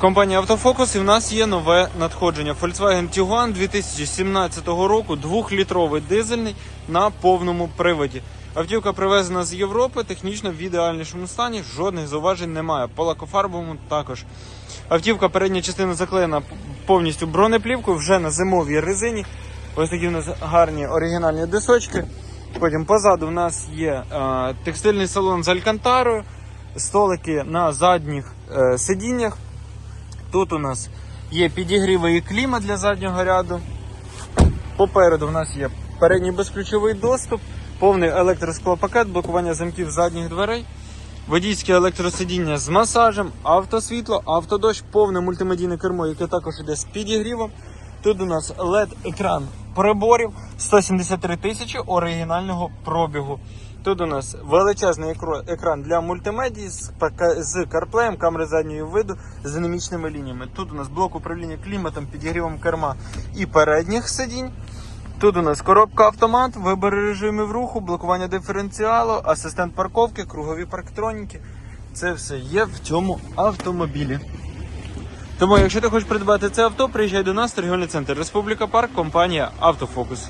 Компанія Автофокус і в нас є нове надходження. Volkswagen Tiguan 2017 року, 2-літровий дизельний на повному приводі. Автівка привезена з Європи, технічно в ідеальнішому стані, жодних зауважень немає. По лакофарбовому також. Автівка передня частина заклеєна повністю бронеплівкою, вже на зимовій резині. Ось такі в нас гарні оригінальні дисочки. Потім позаду в нас є е, текстильний салон з алькантарою, столики на задніх е, сидіннях. Тут у нас є підігріви і клімат для заднього ряду. Попереду в нас є передній безключовий доступ, повний електросклопакет, блокування замків задніх дверей, водійське електросидіння з масажем, автосвітло, автодощ, повне мультимедійне кермо, яке також йде з підігрівом. Тут у нас LED-екран приборів 173 тисячі оригінального пробігу. Тут у нас величезний екран для мультимедії з, CarPlay, камери заднього виду з динамічними лініями. Тут у нас блок управління кліматом, підігрівом керма і передніх сидінь. Тут у нас коробка автомат, вибір режимів руху, блокування диференціалу, асистент парковки, кругові парктроніки. Це все є в цьому автомобілі. Тому, якщо ти хочеш придбати це авто, приїжджай до нас, торгівельний центр Республіка Парк, компанія Автофокус.